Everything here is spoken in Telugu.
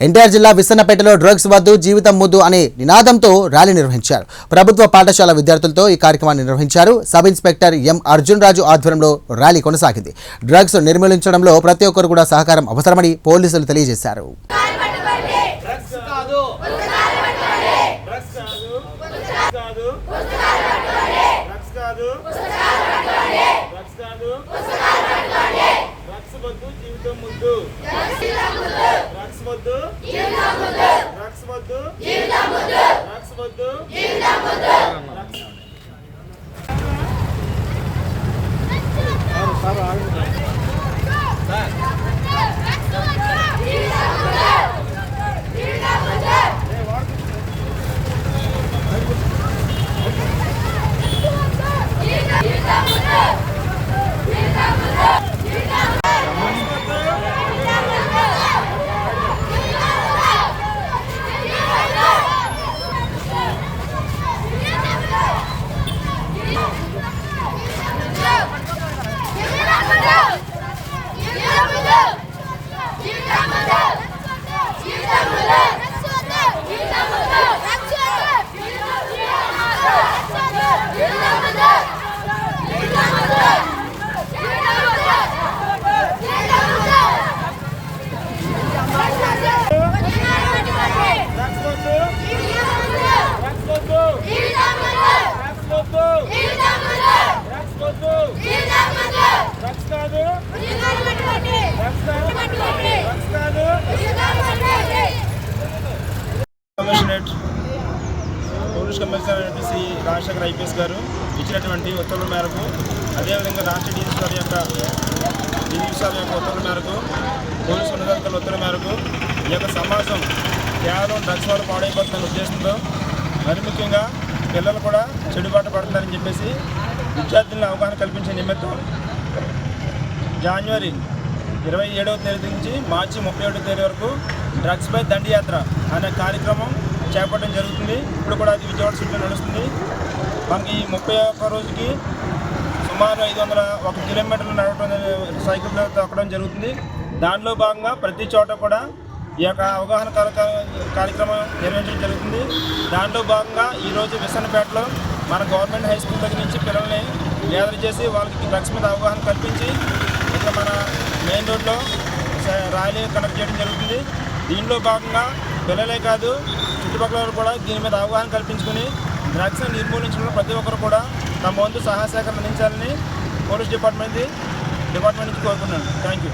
ఎన్టీఆర్ జిల్లా విసన్నపేటలో డ్రగ్స్ వద్దు జీవితం ముద్దు అనే నినాదంతో ర్యాలీ నిర్వహించారు ప్రభుత్వ పాఠశాల విద్యార్థులతో ఈ కార్యక్రమాన్ని నిర్వహించారు sub inspector M Arjun Raju ఆధ్వర్యంలో ర్యాలీ కొనసాగింది డ్రగ్స్ నిర్మూలించడంలో ప్రతి ఒక్కరు కూడా సహకారం అవసరమని పోలీసులు తెలియజేశారు జీవితం ముందు వద్దు. డ్రగ్స్ వద్దు. Commissionerate police commissioner Shri Rajasekhar IPS గారు ఇచ్చినటువంటి ఉత్తర్వుల మేరకు అదేవిధంగా రాష్ట్ర డీజీపీ గారి యొక్క డీజీపీ సార్ యొక్క ఉత్తర్వుల మేరకు పోలీసు ఉన్నతాధికారుల ఉత్తర్వుల మేరకు ఈ యొక్క సమాజం కేవలం డ్రగ్స్ వల్ల పాడైపోతున్న ఉద్దేశంతో మరి ముఖ్యంగా పిల్లలు కూడా చెడుబాటు పడుతున్నారని చెప్పేసి విద్యార్థులను అవగాహన కల్పించే నిమిత్తం జనవరి ఇరవై ఏడవ తేదీ నుంచి మార్చి ముప్పై ఏడవ తేదీ వరకు డ్రగ్స్ పై దండయాత్ర అనే కార్యక్రమం చేపట్టడం జరుగుతుంది. ఇప్పుడు కూడా అది విజయవాడ సిటీలో నడుస్తుంది. మనకి ముప్పై ఒక్క రోజుకి సుమారు ఐదు వందల ఒక కిలోమీటర్లు నడవడం సైకిల్ తొక్కడం జరుగుతుంది. దానిలో భాగంగా ప్రతి చోట కూడా ఈ యొక్క అవగాహన కార్యక్ర- కార్యక్రమం నిర్వహించడం జరుగుతుంది. దాంట్లో భాగంగా ఈరోజు విసన్నపేటలో మన గవర్నమెంట్ హై స్కూల్ దగ్గర నుంచి పిల్లల్ని గ్యాదర్ చేసి వాళ్ళకి డ్రగ్స్ మీద అవగాహన కల్పించి మెయిన్ ర్యాలీ కండక్ట్ చేయడం జరుగుతుంది. దీనిలో భాగంగా పిల్లలే కాదు చుట్టుపక్కల వారు కూడా దీని మీద అవగాహన కల్పించుకుని డ్రగ్స్ నిర్మూలించడంలో ప్రతి ఒక్కరు కూడా తమ వంతు సహాయ సేకరణ అందించాలని పోలీస్ డిపార్ట్మెంట్ డిపార్ట్మెంట్ నుంచి కోరుకున్నాను థ్యాంక్ యూ